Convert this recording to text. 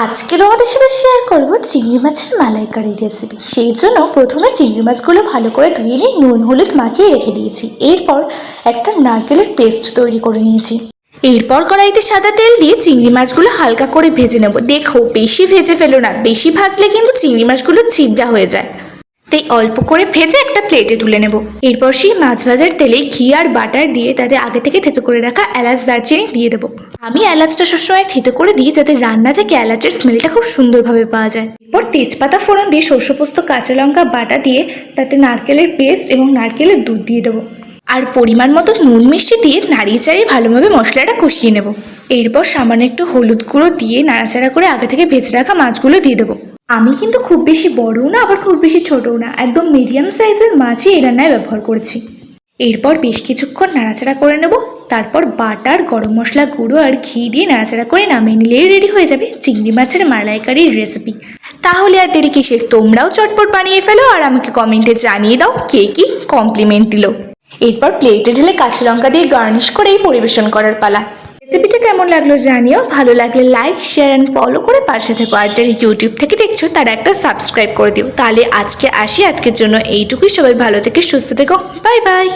আজকে তোমাদের সাথে শেয়ার করব চিংড়ি মাছের মালাইকারি রেসিপি সেই জন্য প্রথমে চিংড়ি মাছগুলো ভালো করে ধুয়ে নিয়ে নুন, হলুদ মাখিয়ে রেখে দিয়েছি। এরপর একটা নারকেলের পেস্ট তৈরি করে নিয়েছি। এরপর কড়াইতে সাদা তেল দিয়ে চিংড়ি মাছগুলো হালকা করে ভেজে নেব। দেখো, বেশি ভেজে ফেলো না, বেশি ভাজলে কিন্তু চিংড়ি মাছগুলো চিবড়া হয়ে যায়। তাই অল্প করে ভেজে একটা প্লেটে তুলে নেব। এরপর সেই মাছ ভাজার তেলে ঘি আর বাটার দিয়ে তাতে আগে থেকে থেতো করে রাখা এলাচ, দারচিনি দিয়ে দেবো। আমি এলাচটা সবসময় থেতো করে দিই যাতে রান্না থেকে এলাচের স্মেলটা খুব সুন্দরভাবে পাওয়া যায়। এরপর তেজপাতা ফোড়ন দিয়ে শস্য পোস্ত কাঁচা লঙ্কা বাটা দিয়ে তাতে নারকেলের পেস্ট এবং নারকেলের দুধ দিয়ে দেবো। আর পরিমাণ মতো নুন মিষ্টি দিয়ে নাড়িয়ে চাড়িয়ে ভালোভাবে মশলাটা কষিয়ে নেব। এরপর সামান্য একটু হলুদ গুঁড়ো দিয়ে নাড়াচাড়া করে আগে থেকে ভেজে রাখা মাছগুলো দিয়ে দেবো। আমি কিন্তু খুব বেশি বড়ও না, আবার খুব বেশি ছোটও না। একদম মিডিয়াম সাইজের মাছই এই রান্নায় ব্যবহার করেছি। এরপর বেশ কিছুক্ষণ নাড়াচাড়া করে নেব। তারপর বাটার গরম মশলা গুঁড়ো আর ঘি দিয়ে নাড়াচাড়া করে নামিয়ে নিলেই রেডি হয়ে যাবে চিংড়ি মাছের মালাইকারির রেসিপি। তাহলে আর দেরি কিসের? তোমরাও চটপট বানিয়ে ফেলো আর আমাকে কমেন্টে জানিয়ে দাও কে কি কমপ্লিমেন্ট দিল। এরপর প্লেটে ঢেলে কাঁচা লঙ্কা দিয়ে গার্নিশ করেই পরিবেশন করার পালা। রেসিপিটা কেমন লাগল জানিও। ভালো লাগলে লাইক শেয়ার অ্যান্ড ফলো করে পাশে থেকো। আর যারা ইউটিউব থেকে দেখছ তারা একটা সাবস্ক্রাইব করে দিও। তাহলে আজকে আসি। আজকের জন্য এইটুকুই। সবাই ভালো থেকে সুস্থ থেকো। Bye bye